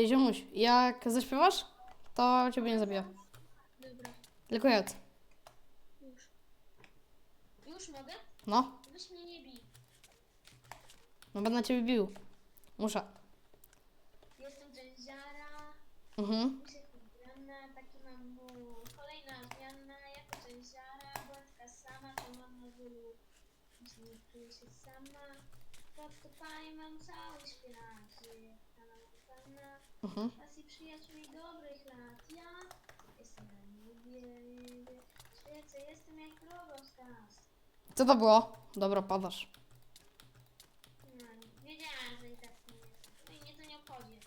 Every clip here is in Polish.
Ej, ziomuś, jak zaśpiewasz, to ciebie nie zabiję. Dobra, Tylko jedz. już. Już mogę? No, Weź mnie nie bij. no będę ciebie bił. Muszę. Jestem dżęziara, Mhm. taki mam ból. Kolejna jako błędka sama, to mam na bólu. Jeśli nie czuję się sama, pod stopami mam cały świat. Mhm. pasji przyjaciół i dobrych lat. Ja jestem na niebie, świecę, jestem jak robostas. Co to było? Dobra, padasz. No, wiedziałam, że i tak nie jest. No i mnie to nie obchodzi.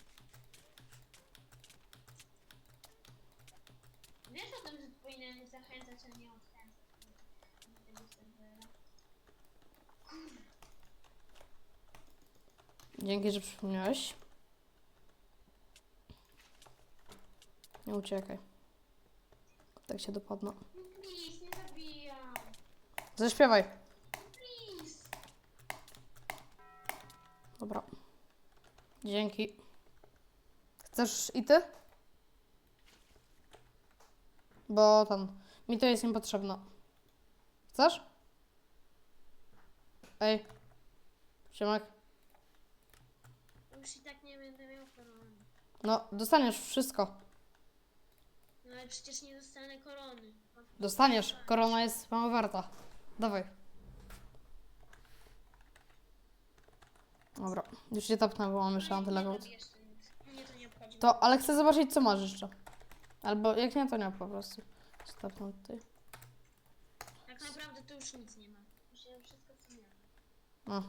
Wiesz o tym, że powinienem zachęcać, a nie odkręcać tego serwera. Dzięki, że przypomniałeś. Nie uciekaj. Tak się dopadnę. No please, nie zabijam. Zaśpiewaj. Please. Dobra. Dzięki. Chcesz i ty? Bo ten. Mi to jest niepotrzebne. Chcesz? Ej. Siemek. Już i tak nie będę miał korony. No, dostaniesz wszystko. No ale przecież nie dostanę korony. Dostaniesz. Korona jest mało warta. Dawaj. Dobra. Już się tapnę, bo mam jeszcze robię jeszcze nic. Mnie to nie obchodzi. To, ale chcę zobaczyć, co masz jeszcze. Albo jak nie, to nie po prostu. Stopnę tutaj. Tak naprawdę to już nic nie ma. Już ja wszystko co miałam. No.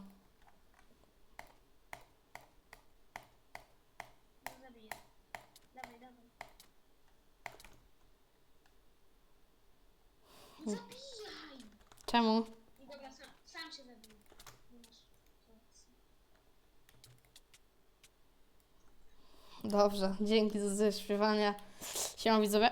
No zabiję. Dawaj, dawaj. No Zabijaj! Czemu? Dobra, sam, sam się zabiję. Nie masz opcji. Dobrze, dzięki za zaśpiewanie. Siema widzowie.